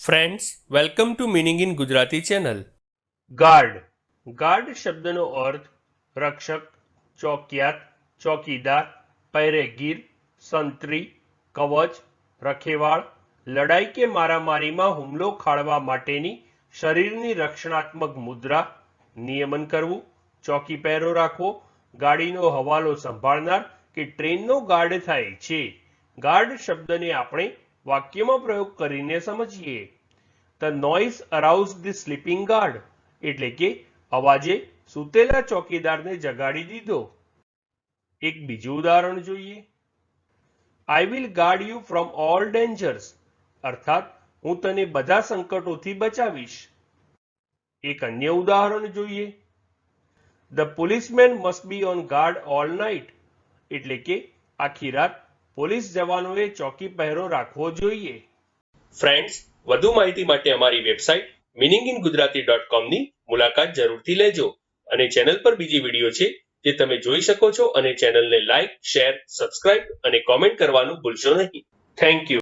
Friends welcome to meaning in Gujarati channel guard guard શબ્દનો અર્થ રક્ષક ચોકિયાત ચોકીદાર પહેરેગીર સંત્રી કવચ રખેવાળ લડાઈ કે મારામારીમાં હુમલો ખાળવા માટેની શરીરની રક્ષણાત્મક મુદ્રા નિયમન કરવું ચોકી પહેરો રાખવો ગાડીનો હવાલો સંભાળનાર કે ટ્રેનનો ગાર્ડ થાય છે ગાર્ડ શબ્દને આપણે વાક્યમાં પ્રયોગ કરીને સમજીએ. The noise arouse the sleeping guard એટલે કે અવાજે સૂતેલા ચોકીદારને જગાડી દીધો. એક બીજું ઉદાહરણ જોઈએ. I will guard you from all dangers અર્થાત હું તને બધા સંકટોથી બચાવીશ. એક અન્ય ઉદાહરણ જોઈએ. The policeman must be on guard all night એટલે કે આખી રાત પોલીસ જવાનોએ ચોકી પહેરો રાખવો જોઈએ. ફ્રેન્ડ્સ, વધુ માહિતી માટે અમારી website meaning in Gujarati dot કોમની મુલાકાત જરૂરથી લેજો અને ચેનલ પર બીજી વીડિયો છે જે તમે જોઈ શકો છો અને ચેનલને લાઇક, શેર, સબસ્ક્રાઇબ અને કોમેન્ટ કરવાનું ભૂલશો નહીં. Thank you.